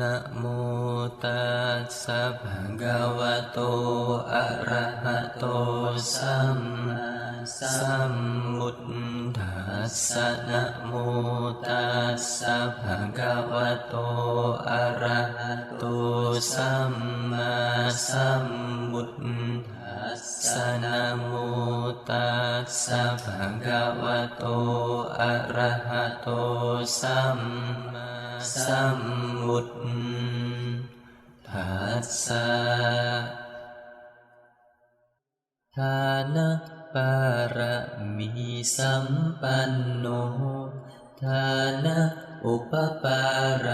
นะโมตัสสะภะคะวะโต อะระหะโต สัมมาสัมพุทธัสสะนะโมตัสสะภะคะวะโต อะระหะโต สัมมาสัมพุทธัสสะนะโมตัสสะภะคะวะโต อะระหะโต สัมมา สัมพุทธัสสะทานะปารมีสัมปันโนทานะอุปปาร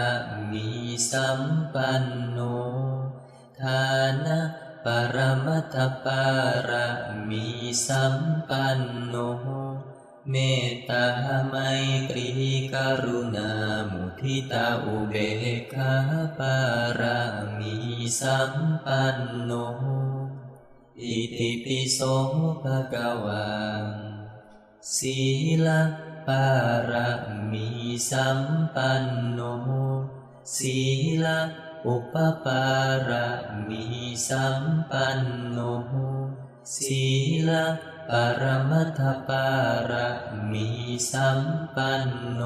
มีสัมปันโนทานะปรมัตถปารมีสัมปันโน เมตตาไมตรีกรุณามุทิตาอุเบกขาปารามีสัมปันโน อิติปิโสภะคะวังศีลปารามีสัมปันโนศีลอุปปารามีสัมปันโน ศีลปรมัตถปารามีสัมปันโน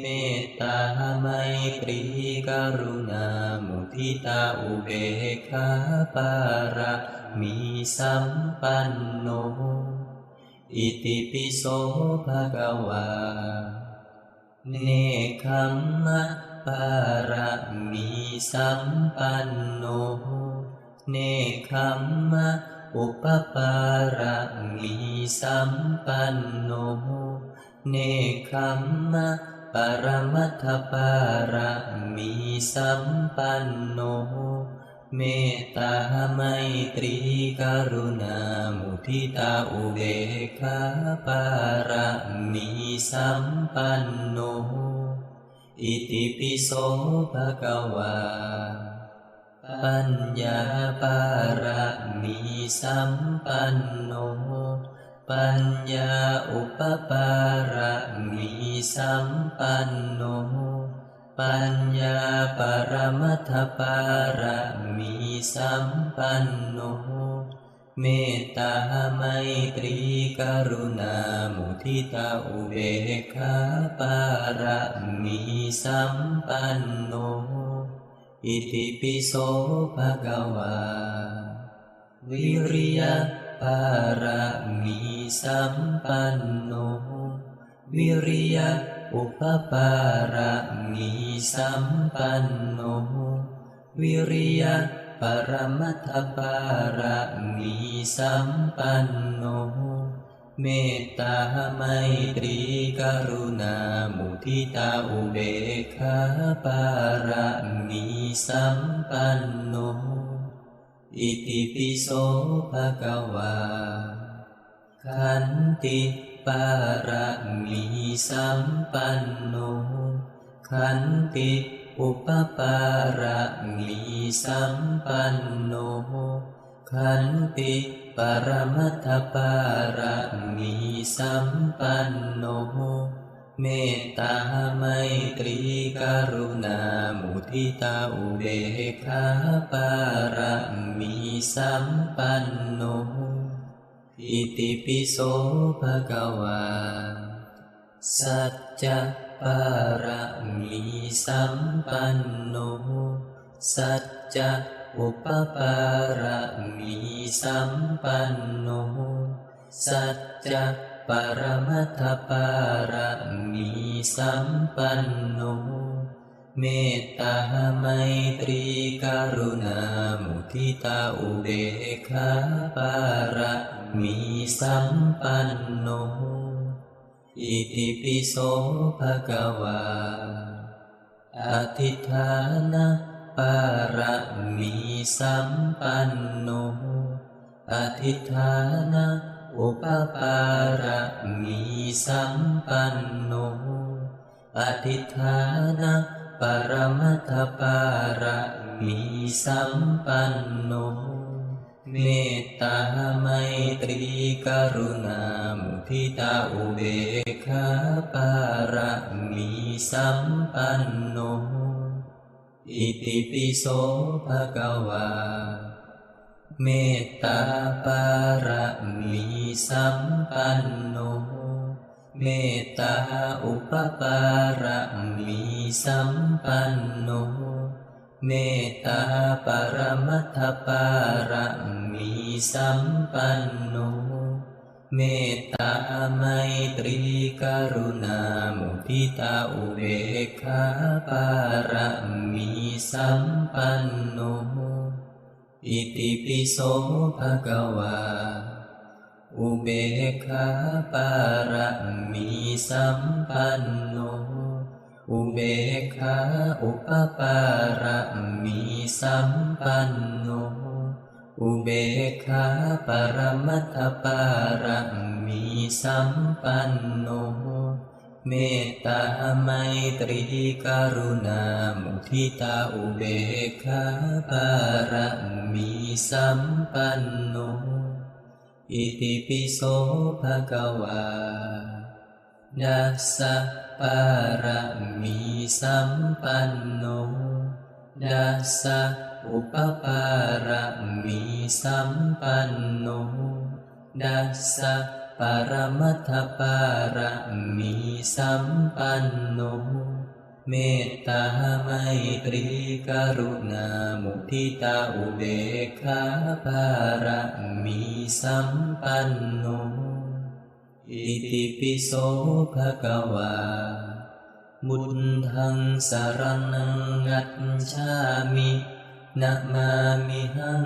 เมตตาไมตรีกรุณามุทิตาอุเบกขาปารามีสัมปันโน อิติปิโสภะคะวา เนคขมมะปารามีสัมปันโน เนคขมมะ อุปปารามีสัมปันโนเนคขมมะปรมัตถปารามีสัมปันโนเมตตาไมตรีกรุณามุทิตาอุเบกขาปารามีสัมปันโนอิติปิโสภะคะวา ปัญญาปารามีสัมปันโน ปัญญาอุปปารามีสัมปันโน ปัญญาปรมัตปารามีสัมปันโน เมตตาไมตรีกรุณามุทิตาอุเบกขาปารามีสัมปันโน อิติปิโสภะคะวา วิริยะปารามีสัมปันโน วิริยะอุปปารามีสัมปันโน วิริยะปรมัตถปารามีสัมปันโน เมตตาไมตรีกรุณา มุทิตาอุเบกขาปารามีสัมปันโน อิติปิโสภะคะวา ขันติปารามีสัมปันโน ขันติอุปปารามีสัมปันโน ขันติปรมัตถปารามีสัมปันโนเมตตาไมตรีกรุณามุทิตาอุเบกขาปารมีสัมปันโนอิติปิโสภะคะวา สัจจะปารามีสัมปันโนสัจจะ อุปปารามีสัมปันโน สัจจะปรมัตถปารามีสัมปันโน เมตตาไมตรีกรุณามุทิตาอุเบกขาปารามีสัมปันโน อิติปิโสภะคะวาอธิฐานะ ปารามีสัมปันโนอธิฐานะอุปปารามีสัมปันโนอธิฐานะปรมัตถปารามีสัมปันโนเมตตาไมตรีกรุณามุทิตาอุเบกขาปารามีสัมปันโน อิติปิโสภะคะวา เมตตาปารมีสัมปันโน เมตตาอุปปารมีสัมปันโน เมตตาปรมัตถปารมีสัมปันโน เมตตาไมตรีกรุณามุทิตาอุเบกขาปารมีสัมปันโนอิติปิโสภะคะวาอุเบกขาปารมีสัมปันโน อุเบกขาอุปปารมีสัมปันโน อุเบกขาปรมัตถปารมีสัมปันโน เมตตาไมตรีกรุณามุทิตาอุเบกขาปารมีสัมปันโน อิติปิโสภะคะวาดัสสะปารมีสัมปันโนดัสสะอุปปาระ มีสัมปันโนดัสสะปรมัตถปาระมีสัมปันโนเมตตาไมตรีกรุณามุทิตาอุเบกขาปาระมีสัมปันโน อิติปิโสภะคะวาบุญทังสารนังงัจฉามินะมามิหัง